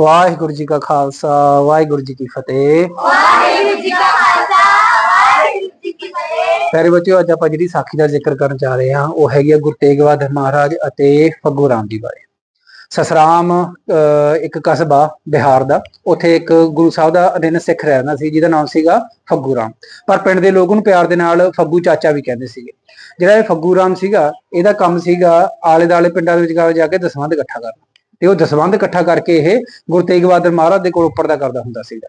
ਵਾਹਿਗੁਰੂ ਜੀ ਕਾ ਖਾਲਸਾ ਵਾਹਿਗੁਰੂ ਜੀ ਕੀ ਫਤਿਹ। ਵਾਹਿਗੁਰੂ ਜੀ ਕਾ ਖਾਲਸਾ ਵਾਹਿਗੁਰੂ ਜੀ ਕੀ ਫਤਿਹ। ਪਿਆਰੇ ਬੱਚਿਓ ਅੱਜ ਆਪਾਂ ਜਿਹੜੀ ਸਾਖੀ ਦਾ ਜ਼ਿਕਰ ਕਰਨ ਜਾ ਰਹੇ ਹਾਂ ਉਹ ਹੈਗੀ ਆ ਗੁਰੂ ਤੇਗ ਬਹਾਦਰ ਮਹਾਰਾਜ ਅਤੇ ਫੱਗੂ ਰਾਮ ਜੀ ਬਾਰੇ। ਸਸਰਾਮ ਇੱਕ ਕਸਬਾ ਬਿਹਾਰ ਦਾ ਉੱਥੇ ਇੱਕ ਗੁਰੂ ਸਾਹਿਬ ਦਾ ਅਧਿਨ ਸਿੱਖ ਰਹਿੰਦਾ ਸੀ ਜਿਹਦਾ ਨਾਮ ਸੀਗਾ ਫੱਗੂ ਰਾਮ। ਪਰ ਪਿੰਡ ਦੇ ਲੋਕ ਉਹਨੂੰ ਪਿਆਰ ਦੇ ਨਾਲ ਫੱਗੂ ਚਾਚਾ ਵੀ ਕਹਿੰਦੇ ਸੀਗੇ। ਜਿਹੜਾ ਇਹ ਫੱਗੂ ਰਾਮ ਸੀਗਾ ਇਹਦਾ ਕੰਮ ਸੀਗਾ ਆਲੇ ਦਾਲੇ ਪਿੰਡਾਂ ਦੇ ਵਿਚਕਾਰ ਜਾ ਕੇ ਦਸਵੰਧ ਇਕੱਠਾ ਕਰਨਾ। ਤੇ ਉਹ ਦਸਵੰਧ ਇਕੱਠਾ ਕਰਕੇ ਇਹ ਗੁਰੂ ਤੇਗ ਬਹਾਦਰ ਮਹਾਰਾਜ ਦੇ ਕੋਲ ਉੱਪਰ ਦਾ ਕਰਦਾ ਹੁੰਦਾ ਸੀਗਾ।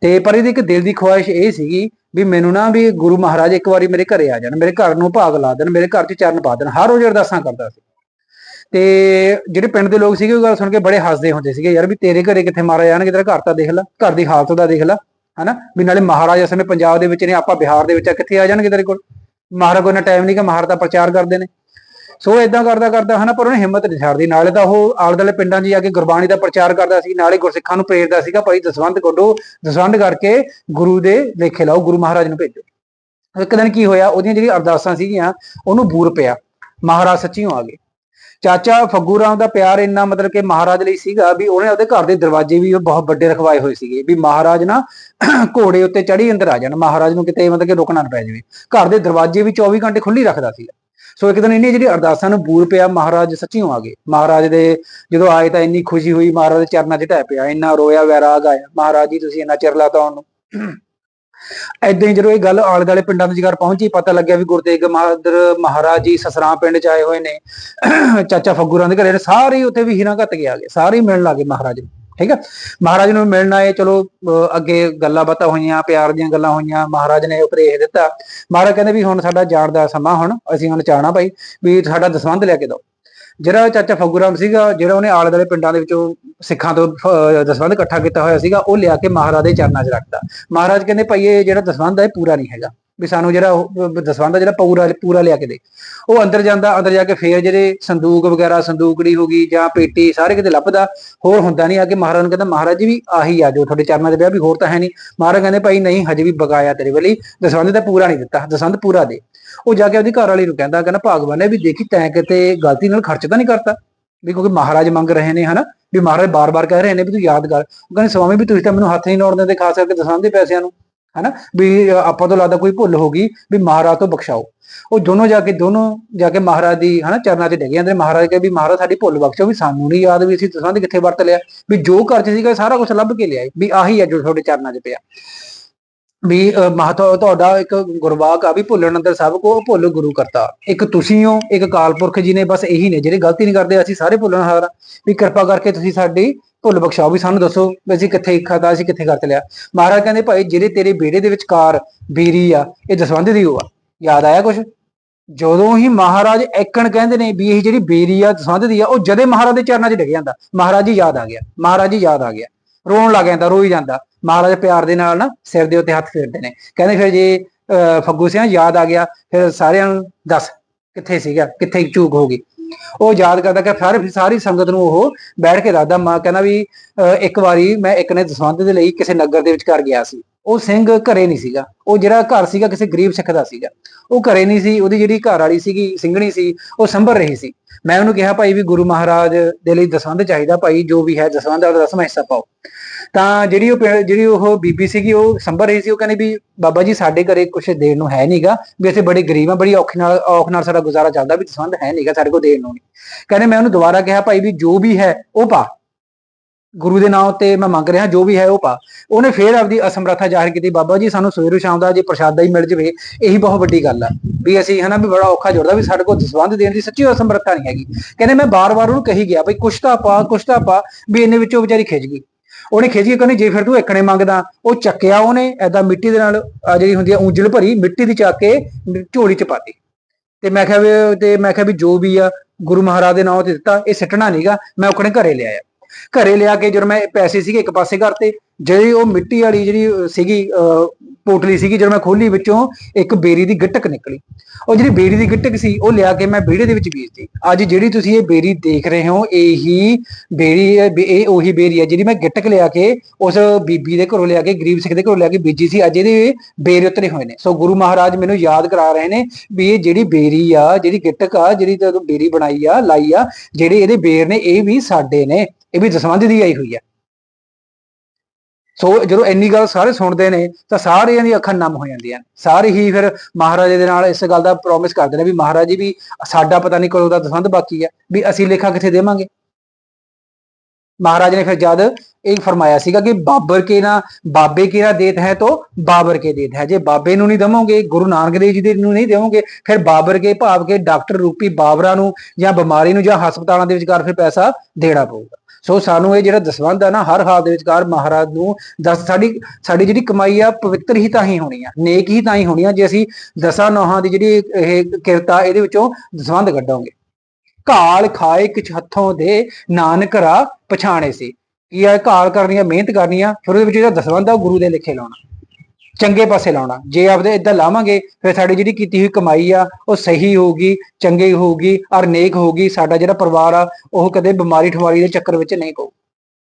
ਤੇ ਪਰ ਇਹਦੀ ਇੱਕ ਦਿਲ ਦੀ ਖੁਆਇਸ਼ ਇਹ ਸੀਗੀ ਵੀ ਮੈਨੂੰ ਨਾ ਵੀ ਗੁਰੂ ਮਹਾਰਾਜ ਇੱਕ ਵਾਰੀ ਮੇਰੇ ਘਰੇ ਆ ਜਾਣ, ਮੇਰੇ ਘਰ ਨੂੰ ਭਾਗ ਲਾ ਦੇਣ, ਮੇਰੇ ਘਰ 'ਚ ਚਰਨ ਪਾ ਦੇਣ, ਹਰ ਰੋਜ਼ ਅਰਦਾਸਾਂ ਕਰਦਾ ਸੀ। ਤੇ ਜਿਹੜੇ ਪਿੰਡ ਦੇ ਲੋਕ ਸੀਗੇ ਉਹ ਗੱਲ ਸੁਣ ਕੇ ਬੜੇ ਹੱਸਦੇ ਹੁੰਦੇ ਸੀਗੇ, ਯਾਰ ਵੀ ਤੇਰੇ ਘਰੇ ਕਿੱਥੇ ਮਾਰੇ ਜਾਣਗੇ, ਤੇਰਾ ਘਰ ਤਾਂ ਦੇਖ ਲੈ, ਘਰ ਦੀ ਹਾਲਤ ਦਾ ਦੇਖ ਲੈ, ਹਨਾ? ਵੀ ਨਾਲੇ ਮਹਾਰਾਜ ਇਸ ਸਮੇਂ ਪੰਜਾਬ ਦੇ ਵਿੱਚ ਨੇ, ਆਪਾਂ ਬਿਹਾਰ ਦੇ ਵਿੱਚ ਆ, ਕਿੱਥੇ ਆ ਜਾਣਗੇ ਤੇਰੇ ਕੋਲ? ਮਹਾਰਾਜ ਕੋਲ ਨਾ ਟਾਈਮ ਨਹੀਂ ਕਿ ਮਹਾਰਾਜ ਦਾ ਪ੍ਰਚਾਰ ਕਰਦੇ ਨੇ। ਸੋ ਇਦਾਂ ਕਰਦਾ ਕਰਦਾ ਹਨਾ, ਪਰ ਉਹਨੇ ਹਿੰਮਤ ਨਹੀਂ ਛੱਡਦੀ। ਨਾਲੇ ਤਾਂ ਉਹ ਆਲੇ ਦੁਆਲੇ ਪਿੰਡਾਂ 'ਚ ਜਾ ਕੇ ਗੁਰਬਾਣੀ ਦਾ ਪ੍ਰਚਾਰ ਕਰਦਾ ਸੀ, ਨਾਲੇ ਗੁਰਸਿੱਖਾਂ ਨੂੰ ਪ੍ਰੇਰਦਾ ਸੀਗਾ, ਭਾਈ ਦਸਵੰਧ ਕੱਢੋ ਦਸਵੰਧ ਕਰਕੇ ਗੁਰੂ ਦੇ ਲੇਖੇ ਲਾਓ, ਗੁਰੂ ਮਹਾਰਾਜ ਨੂੰ ਭੇਜੋ। ਇੱਕ ਦਿਨ ਕੀ ਹੋਇਆ, ਉਹਦੀਆਂ ਜਿਹੜੀਆਂ ਅਰਦਾਸਾਂ ਸੀਗੀਆਂ, ਉਹਨੂੰ ਬੂਰ ਪਿਆ। ਮਹਾਰਾਜ ਸੱਚੀਓ ਆ ਗਏ। ਚਾਚਾ ਫੱਗੂ ਰਾਮ ਦਾ ਪਿਆਰ ਇੰਨਾ ਮਤਲਬ ਕਿ ਮਹਾਰਾਜ ਲਈ ਸੀਗਾ ਵੀ ਉਹਨੇ ਉਹਦੇ ਘਰ ਦੇ ਦਰਵਾਜ਼ੇ ਵੀ ਬਹੁਤ ਵੱਡੇ ਰਖਵਾਏ ਹੋਏ ਸੀਗੇ ਵੀ ਮਹਾਰਾਜ ਨਾ ਘੋੜੇ ਉੱਤੇ ਚੜੀ ਅੰਦਰ ਆ ਜਾਣ। ਮਹਾਰਾਜ ਨੂੰ ਕਿਤੇ ਮਤਲਬ ਕਿ ਰੁਕਣਾ ਨਾ ਪੈ ਜਾਵੇ। ਘਰ ਦੇ ਦਰਵਾਜ਼ੇ ਵੀ 24 ਘੰਟੇ ਖੁੱਲੀ ਰੱਖਦਾ ਸੀਗਾ। ਸੋ ਇੱਕ ਦਿਨ ਇਹਨੇ ਜਿਹੜੀ ਅਰਦਾਸਾਂ ਨੂੰ ਬੂਰ ਪਿਆ, ਮਹਾਰਾਜ ਸੱਚੀਓ ਆ ਗਏ ਮਹਾਰਾਜ ਦੇ ਜਦੋਂ ਆਏ ਤਾਂ ਇੰਨੀ ਖੁਸ਼ੀ ਹੋਈ, ਮਹਾਰਾਜ ਦੇ ਚਰਨਾਂ 'ਚ ਢਹਿ ਪਿਆ, ਇੰਨਾ ਰੋਇਆ ਵੈਰਾਗ ਆਇਆ। ਮਹਾਰਾਜ ਜੀ, ਤੁਸੀਂ ਇੰਨਾ ਚਿਰ ਲਾਤਾ ਉਹਨੂੰ। ਏਦਾਂ ਹੀ ਜਦੋਂ ਇਹ ਗੱਲ ਆਲੇ ਦੁਆਲੇ ਪਿੰਡਾਂ ਦੇ ਜਿਗਰ ਪਹੁੰਚੀ, ਪਤਾ ਲੱਗਿਆ ਵੀ ਗੁਰੂ ਤੇਗ ਬਹਾਦਰ ਮਹਾਰਾਜ ਜੀ ਸਸਰਾਂ ਪਿੰਡ ਚ ਆਏ ਹੋਏ ਨੇ। ਚਾਚਾ ਫੱਗੂਰਾਂ ਦੇ ਘਰੇ ਸਾਰੇ ਉੱਥੇ ਵੀ ਹੀਰਾ ਘੱਟ ਕੇ ਆ ਗਏ, ਸਾਰੇ ਹੀ ਮਿਲਣ ਲੱਗੇ ਮਹਾਰਾਜ ਨੂੰ। ਠੀਕ ਹੈ ਮਹਾਰਾਜ ਨੂੰ ਮਿਲਣਾ ਆਏ ਚਲੋ ਅਹ ਅੱਗੇ ਗੱਲਾਂ ਬਾਤਾਂ ਹੋਈਆਂ ਪਿਆਰ ਦੀਆਂ ਗੱਲਾਂ ਹੋਈਆਂ ਮਹਾਰਾਜ ਨੇ ਉਪਦੇਸ਼ ਦਿੱਤਾ। ਮਹਾਰਾਜ ਕਹਿੰਦੇ ਵੀ ਹੁਣ ਸਾਡਾ ਜਾਣ ਦਾ ਸਮਾਂ ਹੁਣ ਅਸੀਂ ਹੁਣ ਚਾਹਣਾ ਭਾਈ ਵੀ ਸਾਡਾ ਦਸਵੰਧ ਲੈ ਕੇ ਦਿਓ। ਜਿਹੜਾ ਚਾਚਾ ਫੱਗੂ ਰਾਮ ਸੀਗਾ ਜਿਹੜਾ ਉਹਨੇ ਆਲੇ ਦੁਆਲੇ ਪਿੰਡਾਂ ਦੇ ਵਿੱਚੋਂ ਸਿੱਖਾਂ ਤੋਂ ਅਹ, ਦਸਵੰਧ ਇਕੱਠਾ ਕੀਤਾ ਹੋਇਆ ਸੀਗਾ ਉਹ ਲਿਆ ਕੇ ਮਹਾਰਾਜ ਦੇ ਚਰਨਾਂ 'ਚ ਰੱਖਦਾ। ਮਹਾਰਾਜ ਕਹਿੰਦੇ ਭਾਈ ਇਹ ਜਿਹੜਾ ਦਸਵੰਧ ਹੈ ਇਹ ਪੂਰਾ ਨਹੀਂ ਹੈਗਾ। ਵੀ ਸਾਨੂੰ ਜਿਹੜਾ ਉਹ, ਅਹ, ਜਿਹੜਾ ਪੂਰਾ ਪੂਰਾ ਲਿਆ ਕੇ ਦੇ। ਉਹ ਅੰਦਰ ਜਾਂਦਾ ਅੰਦਰ ਜਾ ਕੇ ਫੇਰ ਜਿਹੜੇ ਸੰਦੂਕ ਵਗੈਰਾ ਸੰਦੂਕੜੀ ਹੋ ਗਈ ਜਾਂ ਪੇਟੀ ਸਾਰੇ ਕਿਤੇ ਲੱਭਦਾ ਹੋਰ ਹੁੰਦਾ ਨਹੀਂ। ਆ ਕੇ ਮਹਾਰਾਜ ਨੂੰ ਕਹਿੰਦਾ ਮਹਾਰਾਜ ਜੀ ਵੀ ਆਹੀ ਆ ਜੋ ਤੁਹਾਡੇ ਚਰਨਾਂ ਦੇ ਪਿਆ ਵੀ ਹੋਰ ਤਾਂ ਹੈ ਨਹੀਂ। ਮਹਾਰਾਜ ਕਹਿੰਦੇ ਭਾਈ ਨਹੀਂ ਹਜੇ ਵੀ ਬਗਾਇਆ ਤੇਰੇ ਵੱਲੀ। ਦਸਵੰਧ ਤਾਂ ਪੂਰਾ ਨਹੀਂ ਦਿੱਤਾ। ਦਸਵੰਧ ਪੂਰਾ ਦੇ। ਉਹ ਜਾ ਕੇ ਉਹਦੀ ਘਰ ਵਾਲੀ ਨੂੰ ਕਹਿੰਦਾ ਕਹਿੰਦਾ ਭਗਵਾਨ ਨੇ ਵੀ ਦੇਖੀ ਤੈਂ ਕਿਤੇ ਗਲਤੀ ਨਾਲ ਖਰਚ ਤਾਂ ਨਹੀਂ ਕਰਤਾ? ਵੀ ਕਿਉਂਕਿ ਮਹਾਰਾਜ ਮੰਗ ਰਹੇ ਨੇ ਹਨਾ? ਵੀ ਮਹਾਰਾਜ ਬਾਰ-ਬਾਰ ਕਹਿ ਰਹੇ ਨੇ ਵੀ ਤੂੰ ਯਾਦ ਕਰ। ਉਹ ਕਹਿੰਦੇ ਸਵਾਮੀ ਵੀ ਤੁਸੀਂ ਤਾਂ ਮੈਨੂੰ ਹੱਥ ਨਹੀਂ ਲਾਉਣ ਦਿੰਦੇ ਖਾਸ ਕਰਕੇ ਦਸਾਂ ਦੇ ਪੈਸਿਆਂ ਨੂੰ। ਹਨਾ? ਵੀ ਆਪਾਂ ਤੋਂ ਲੱਗਦਾ ਕੋਈ ਭੁੱਲ ਹੋ ਗਈ ਵੀ ਮਹਾਰਾਜ ਤੋਂ ਬਖਸ਼ਾਓ। ਉਹ ਦੋਨੋਂ ਜਾ ਕੇ ਦੋਨੋਂ ਜਾ ਕੇ ਮਹਾਰਾਜ ਦੀ ਹਨਾ ਚਰਨਾਂ 'ਚ ਡਿੱਗੇ ਜਾਂਦੇ ਮਹਾਰਾਜ ਕਹੇ ਵੀ ਮਹਾਰਾਜ ਸਾਡੀ ਭੁੱਲ ਬਖਸ਼ੋ ਵੀ ਸਾਨੂੰ ਨਹੀਂ ਯਾਦ ਵੀ ਅਸੀਂ ਦਸਾਂ ਦੇ ਕਿੱਥੇ ਵਰਤ ਲਿਆ। ਵੀ ਜੋ ਘਰ 'ਚ ਸੀਗਾ ਸਾਰਾ ਕੁਝ ਲੱਭ ਕੇ ਲਿਆਏ। ਵੀ ਆਹੀ ਹੈ ਜੋ ਤੁਹਾਡੇ ਚਰਨਾਂ 'ਚ ਪਿਆ। ਵੀ ਅ, ਮਹਤਵ ਤੁਹਾਡਾ ਇੱਕ ਗੁਰਬਾਕ ਆ ਵੀ ਭੁੱਲਣ ਅੰਦਰ ਸਭ ਕੋ ਭੁੱਲ ਗੁਰੂ ਕਰਤਾ। ਇੱਕ ਤੁਸੀਂ ਹੋ ਇੱਕ ਕਾਲਪੁਰਖ ਜੀ ਨੇ ਬਸ ਇਹੀ ਨੇ। ਜਿਹੜੇ ਗਲਤੀ ਨਹੀਂ ਕਰਦੇ ਅਸੀਂ ਸਾਰੇ ਭੁੱਲਣ ਹਾਰ ਵੀ ਕਿਰਪਾ ਕਰਕੇ ਤੁਸੀਂ ਸਾਡੀ ਭੁੱਲ ਬਖਸ਼ਾਓ ਵੀ ਸਾਨੂੰ ਦੱਸੋ ਵੀ ਅਸੀਂ ਕਿੱਥੇ ਖਾਦਾ ਅਸੀਂ ਕਿੱਥੇ ਕਰਤ ਲਿਆ। ਮਹਾਰਾਜ ਕਹਿੰਦੇ ਭਾਈ ਜਿਹੜੇ ਤੇਰੇ ਬੇੜੇ ਦੇ ਵਿਚਕਾਰ ਬੀਰੀ ਆ ਇਹ ਦਸਵੰਧ ਦੀ ਉਹ ਆ। ਯਾਦ ਆਇਆ ਕੁਝ ਜਦੋਂ ਹੀ ਮਹਾਰਾਜ ਐਕਣ ਕਹਿੰਦੇ ਨੇ ਵੀ ਇਹ ਜਿਹੜੀ ਬੀਰੀ ਆ ਦਸਵੰਧ ਦੀ ਆ ਉਹ ਜਦੇ ਮਹਾਰਾਜ ਦੇ ਚਰਨਾਂ 'ਚ ਡਿੱਗ ਜਾਂਦਾ। ਮਹਾਰਾਜ ਜੀ ਯਾਦ ਆ ਗਿਆ ਮਹਾਰਾਜ ਜੀ ਯਾਦ ਆ ਗਿਆ। ਰੋਣ ਲੱਗ ਜਾਂਦਾ ਰੋਈ ਜਾਂਦਾ। ਮਹਾਰਾਜ ਪਿਆਰ ਦੇ ਨਾਲ ਨਾ ਸਿਰ ਦੇ ਉੱਤੇ ਹੱਥ ਫੇਰਦੇ ਨੇ। ਕਹਿੰਦੇ ਫਿਰ ਜੇ ਅਹ, ਫੱਗੂ ਸਿੰਘ ਯਾਦ ਆ ਗਿਆ ਫਿਰ ਸਾਰਿਆਂ ਨੂੰ ਦੱਸ ਕਿੱਥੇ ਸੀਗਾ ਕਿੱਥੇ ਚੂਕ ਹੋ ਗਈ। ਉਹ ਯਾਦ ਕਰਦਾ ਕਿ ਫਿਰ ਸਾਰੀ ਸੰਗਤ ਨੂੰ ਉਹ ਬੈਠ ਕੇ ਦੱਸਦਾ ਮਾਂ ਕਹਿੰਦਾ ਵੀ ਅਹ, ਇੱਕ ਵਾਰੀ ਮੈਂ ਇੱਕ ਨੇ ਦਸਵੰਧ ਦੇ ਲਈ ਕਿਸੇ ਨਗਰ ਦੇ ਵਿੱਚ ਘਰ ਗਿਆ ਸੀ। ਉਹ ਸਿੰਘ ਘਰੇ ਨਹੀਂ ਸੀਗਾ। ਉਹ ਜਿਹੜਾ ਘਰ ਸੀਗਾ, ਕਿਸੇ ਗਰੀਬ ਸਿੱਖ ਦਾ ਸੀਗਾ। ਉਹ ਘਰੇ ਨਹੀਂ ਸੀ, ਉਹਦੀ ਜਿਹੜੀ ਘਰ ਵਾਲੀ ਸੀਗੀ, ਸਿੰਘਣੀ ਸੀ, ਉਹ ਸੰਭਰ ਰਹੀ ਸੀ। ਮੈਂ ਉਹਨੂੰ ਕਿਹਾ, ਭਾਈ ਵੀ ਗੁਰੂ ਮਹਾਰਾਜ ਦੇ ਲਈ ਦਸਵੰਧ ਚਾਹੀਦਾ, ਭਾਈ, ਜੋ ਵੀ ਹੈ ਦਸਵੰਧ ਦਾ ਦਸਵਾਂ ਹਿੱਸਾ ਪਾਓ। ਤਾਂ ਜਿਹੜੀ ਉਹ ਪਿੰ- ਜਿਹੜੀ ਉਹ ਬੀਬੀ ਸੀਗੀ, ਉਹ ਸੰਭਰ ਰਹੀ ਸੀ। ਉਹ ਕਹਿੰਦੀ ਵੀ, ਬਾਬਾ ਜੀ, ਸਾਡੇ ਘਰੇ ਕੁਝ ਦੇਣ ਨੂੰ ਹੈ ਨਹੀਂਗਾ ਵੀ ਅਸੀਂ ਬੜੇ ਗਰੀਬ ਆ ਬੜੀ ਔਖੀ ਨਾਲ, ਔਖ ਨਾਲ ਸਾਡਾ ਗੁਜ਼ਾਰਾ ਚੱਲਦਾ ਵੀ ਦਸਵੰਧ ਹੈ ਨਹੀਂਗਾ ਸਾਡੇ ਕੋਲ ਦੇਣ ਨੂੰ ਨਹੀਂ। ਕਹਿੰਦੇ, ਮੈਂ ਉਹਨੂੰ ਦੁਬਾਰਾ ਕਿਹਾ, ਭਾਈ ਵੀ ਜੋ ਵੀ ਹੈ, ਉਹ ਪਾ। ਗੁਰੂ ਦੇ ਨਾਮ ਤੇ ਮੈਂ ਮੰਗ ਰਿਹਾ ਜੋ ਵੀ ਹੈ ਉਹ ਪਾ। ਉਹਨੇ ਫੇਰ ਆਪਦੀ ਅਸਮਰੱਥਾ ਜ਼ਾਹਿਰ ਕੀਤੀ। ਬਾਬਾ ਜੀ, ਸਾਨੂੰ ਸਵੇਰੋ ਸ਼ਾਮ ਦਾ ਜੇ ਪ੍ਰਸ਼ਾਦਾ ਹੀ ਮਿਲ ਜਵੇ, ਇਹੀ ਬਹੁਤ ਵੱਡੀ ਗੱਲ ਆ। ਵੀ ਅਸੀਂ ਹਨਾ ਵੀ ਬੜਾ ਔਖਾ ਜੁੜਦਾ ਵੀ ਸਾਡੇ ਕੋਲ ਦਸਵੰਧ ਦੇਣ ਦੀ ਸੱਚੀ ਅਸਮਰੱਥਾ ਨਹੀਂ ਹੈਗੀ। ਕਹਿੰਦੇ ਮੈਂ ਬਾਰ-ਬਾਰ ਉਹਨੂੰ ਕਹੀ ਗਿਆ ਬਈ ਕੁਛ ਤਾਂ ਪਾ, ਕੁਛ ਤਾਂ ਪਾ, ਵੀ ਇਹਨੇ ਵਿੱਚੋਂ ਵਿਚਾਰੀ ਖਿੱਚ ਗਈ। ਉਹਨੇ ਖਿੱਚ ਗਈ ਕਹਿੰਦੀ ਜੇ ਫਿਰ ਤੂੰ ਇੱਕਣੇ ਮੰਗਦਾ, ਉਹ ਚੱਕਿਆ ਉਹਨੇ ਐਦਾਂ ਮਿੱਟੀ ਦੇ ਨਾਲ, ਆਹ ਜਿਹੜੀ ਹੁੰਦੀ ਆ ਉਂਜਲ ਭਰੀ, ਮਿੱਟੀ ਦੀ ਚੱਕ ਕੇ ਝੋਲੀ ਚ ਪਾਤੀ ਤੇ ਮੈਂ ਕਿਹਾ ਵੀ, ਤੇ ਮੈਂ ਕਿਹਾ ਵੀ ਜੋ ਵੀ ਆ, ਗੁਰੂ ਮਹਾਰਾਜ ਦੇ ਨਾਮ ਤੇ ਦਿੱਤਾ, ਇਹ ਸਿੱਟਣਾ ਨਹੀਂਗਾ ਮੈਂ ਆਪਣੇ ਘਰੇ ਲਿਆਇਆ ਘਰੇ ਲਿਆ ਕੇ ਜਦੋਂ ਮੈਂ ਪੈਸੇ ਸੀਗੇ ਇੱਕ ਪਾਸੇ ਕਰਤੇ ਜਿਹੜੀ ਉਹ ਮਿੱਟੀ ਵਾਲੀ ਜਿਹੜੀ ਸੀਗੀ ਅਹ, ਪੋਟਲੀ ਸੀਗੀ ਜਦੋਂ ਮੈਂ ਖੋਲੀ ਵਿੱਚੋਂ ਇੱਕ ਬੇਰੀ ਦੀ ਗਿੱਟਕ ਨਿਕਲੀ। ਉਹ ਜਿਹੜੀ ਬੇਰੀ ਦੀ ਗਿੱਟਕ ਸੀ ਉਹ ਲਿਆ ਕੇ ਮੈਂ ਵਿਹੜੇ ਦੇ ਵਿੱਚ ਬੀਜਤੀ ਅੱਜ ਜਿਹੜੀ ਤੁਸੀਂ ਇਹ ਬੇਰੀ ਦੇਖ ਰਹੇ ਹੋ ਇਹੀ ਬੇਰੀ ਹੈ, ਇਹ ਉਹੀ ਬੇਰੀ ਹੈ ਜਿਹੜੀ ਮੈਂ ਗਿੱਟਕ ਲਿਆ ਕੇ ਉਸ ਬੀਬੀ ਦੇ ਘਰੋਂ ਲਿਆ ਕੇ ਗਰੀਬ ਸਿੱਖ ਦੇ ਘਰੋਂ ਲਿਆ ਕੇ ਬੀਜੀ ਸੀ। ਅੱਜ ਇਹਦੇ ਬੇਰ ਉਤਰੇ ਹੋਏ ਨੇ। ਸੋ ਗੁਰੂ ਮਹਾਰਾਜ ਮੈਨੂੰ ਯਾਦ ਕਰਾ ਰਹੇ ਨੇ ਵੀ ਇਹ ਜਿਹੜੀ ਬੇਰੀ ਆ ਜਿਹੜੀ ਗਿੱਟਕ ਆ ਜਿਹੜੀ ਤੂੰ ਬੇਰੀ ਬਣਾਈ ਆ ਲਾਈ ਆ ਜਿਹੜੇ ਇਹਦੇ ਬੇਰ ਨੇ ਇਹ ਵੀ ਸਾਡੇ ਨੇ। ਇਹ ਵੀ ਦਸਵੰਧ ਦੀ ਆਈ ਹੋਈ ਆ ਸੋ ਜਦੋਂ ਇੰਨੀ ਗੱਲ ਸਾਰੇ ਸੁਣਦੇ ਨੇ, ਤਾਂ ਸਾਰਿਆਂ ਦੀਆਂ ਅੱਖਾਂ ਨਮ ਹੋ ਜਾਂਦੀਆਂ ਨੇ। ਸਾਰੇ ਹੀ ਫਿਰ ਮਹਾਰਾਜੇ ਦੇ ਨਾਲ ਇਸ ਗੱਲ ਦਾ ਪ੍ਰੋਮਿਸ ਕਰਦੇ ਨੇ ਵੀ ਮਹਾਰਾਜ ਜੀ ਵੀ ਸਾਡਾ ਪਤਾ ਨਹੀਂ ਕਦੋਂ ਦਾ ਦਸਵੰਧ ਬਾਕੀ ਹੈ, ਵੀ ਅਸੀਂ ਲੇਖਾ ਕਿੱਥੇ ਦੇਵਾਂਗੇ? ਮਹਾਰਾਜ ਨੇ ਫਿਰ ਜਦ ਇਹ ਫਰਮਾਇਆ ਸੀਗਾ ਕਿ ਬਾਬਰ ਕੇ ਨਾ, ਬਾਬੇ ਕੇ ਨਾ ਦੇਤ ਹੈ ਤੋ ਬਾਬਰ ਕੇ ਦੇਤ ਹੈ। ਜੇ ਬਾਬੇ ਨੂੰ ਨਹੀਂ ਦਵੋਗੇ, ਗੁਰੂ ਨਾਨਕ ਦੇਵ ਜੀ ਦੇ ਨੂੰ ਨਹੀਂ ਦੇਵੋਗੇ, ਫਿਰ ਬਾਬਰ ਕੇ ਭਾਵ ਕੇ ਡਾਕਟਰ ਰੂਪੀ ਬਾਬਰਾਂ ਨੂੰ ਜਾਂ ਬਿਮਾਰੀ ਨੂੰ ਜਾਂ ਹਸਪਤਾਲਾਂ ਦੇ ਵਿਚਕਾਰ ਫਿਰ ਪੈਸਾ ਦੇਣਾ ਪਊਗਾ। ਸੋ ਸਾਨੂੰ ਇਹ ਜਿਹੜਾ ਦਸਵੰਧ ਆ ਨਾ, ਹਰ ਹਾਲ ਦੇ ਵਿਚਕਾਰ ਮਹਾਰਾਜ ਨੂੰ ਦਸ, ਸਾਡੀ ਸਾਡੀ ਜਿਹੜੀ ਕਮਾਈ ਆ, ਪਵਿੱਤਰ ਹੀ ਤਾਂ ਹੀ ਹੋਣੀ ਆ, ਨੇਕ ਹੀ ਤਾਂ ਹੀ ਹੋਣੀ ਆ, ਜੇ ਅਸੀਂ ਦਸਾਂ ਨੋਹਾਂ ਦੀ ਜਿਹੜੀ ਇਹ ਕਿਰਤਾ ਇਹਦੇ ਵਿੱਚੋਂ ਦਸਵੰਧ ਕੱਢਾਂਗੇ। ਘਾਲ ਖਾਏ ਕਿਛ ਹੱਥੋਂ ਦੇ ਨਾਨਕ ਰਾ ਪਛਾਣੇ ਸੀ। ਕੀ ਹੈ ਘਾਲ ਕਰਨੀ ਆ, ਮਿਹਨਤ ਕਰਨੀ ਆ, ਫਿਰ ਉਹਦੇ ਵਿੱਚ ਜਿਹੜਾ ਦਸਵੰਧ ਆ, ਉਹ ਗੁਰੂ ਦੇ ਲਿਖੇ ਲਾਉਣਾ। ਚੰਗੇ ਪਾਸੇ ਲਾਉਣਾ। ਜੇ ਆਪਦੇ ਇਦਾਂ ਲਾਵਾਂਗੇ, ਫਿਰ ਸਾਡੀ ਜਿਹੜੀ ਕੀਤੀ ਹੋਈ ਕਮਾਈ ਆ, ਉਹ ਸਹੀ ਹੋਊਗੀ, ਚੰਗੀ ਹੋਊਗੀ, ਔਰ ਨੇਕ ਹੋਊਗੀ, ਸਾਡਾ ਜਿਹੜਾ ਪਰਿਵਾਰ ਆ, ਉਹ ਕਦੇ ਬਿਮਾਰੀ ਠਮਾਰੀ ਦੇ ਚੱਕਰ ਵਿੱਚ ਨਹੀਂ ਪਊ।